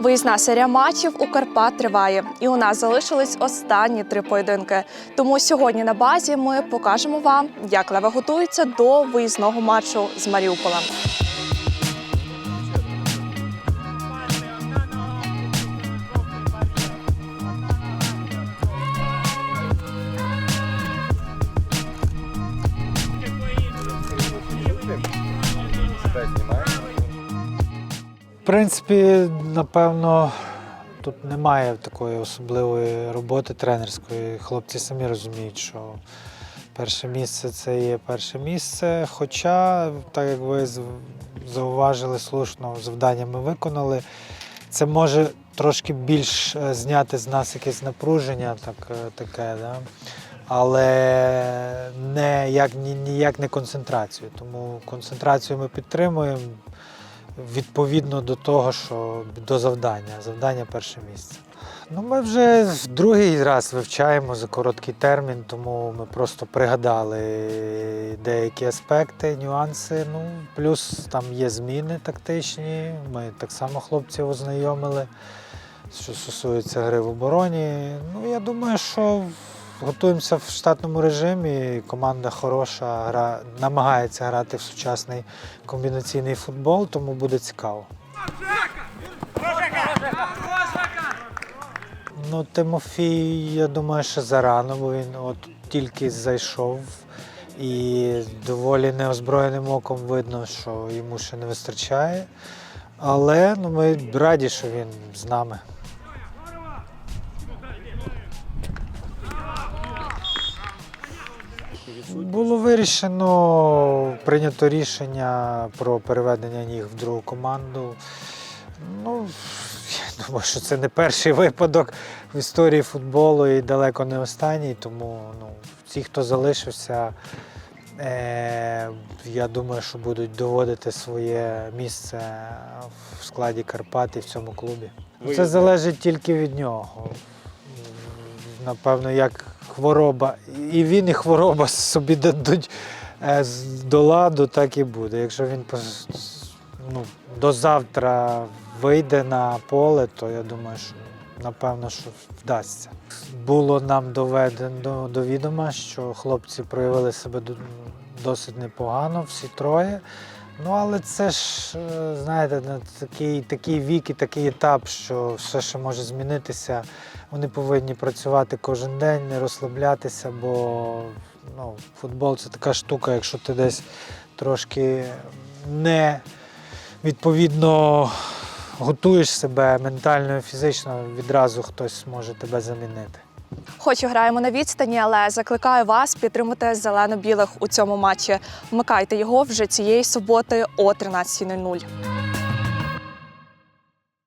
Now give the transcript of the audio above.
Виїзна серія матчів у Карпат триває, і у нас залишились останні три поєдинки. Тому сьогодні на базі ми покажемо вам, як лева готується до виїзного матчу з Маріуполем. В принципі, напевно, тут немає такої особливої роботи тренерської. Хлопці самі розуміють, що перше місце це є перше місце. Хоча, так як ви зауважили слушно, завдання ми виконали. Це може трошки більш е, зняти з нас якесь напруження, так, е, таке, да? але не, як, ні- ніяк не концентрацію. Тому концентрацію ми підтримуємо відповідно до того, що до завдання. Завдання перше місце. Ну, ми вже в другий раз вивчаємо за короткий термін, тому ми просто пригадали деякі аспекти, нюанси. Ну, плюс там є зміни тактичні. Ми так само хлопців ознайомили, що стосується гри в обороні. Ну, я думаю, що готуємося в штатному режимі. Команда хороша, гра, намагається грати в сучасний комбінаційний футбол, тому буде цікаво. Ну, Тимофій, я думаю, що зарано, бо він от тільки зайшов і доволі неозброєним оком видно, що йому ще не вистачає. Але ну, ми раді, що він з нами. Було вирішено, прийнято рішення про переведення ніг в другу команду. Ну, я думаю, що це не перший випадок в історії футболу і далеко не останній. Тому ну, ті, хто залишився, е, я думаю, що будуть доводити своє місце в складі Карпат і в цьому клубі. Це залежить тільки від нього. Напевно, як хвороба. І він, і хвороба собі дадуть е, до ладу, так і буде. Якщо він ну, до завтра вийде на поле, то я думаю, що напевно, що вдасться. Було нам доведено до відома, що хлопці проявили себе досить непогано, всі троє. Ну, але це ж, е, знаєте, на такий, такий вік і такий етап, що все ще може змінитися. Вони повинні працювати кожен день, не розслаблятися, бо ну, футбол це така штука, якщо ти десь трошки не відповідно готуєш себе ментально і фізично, відразу хтось може тебе замінити. Хоч і граємо на відстані, але закликаю вас підтримати зелено-білих у цьому матчі. Вмикайте його вже цієї суботи о 13.00.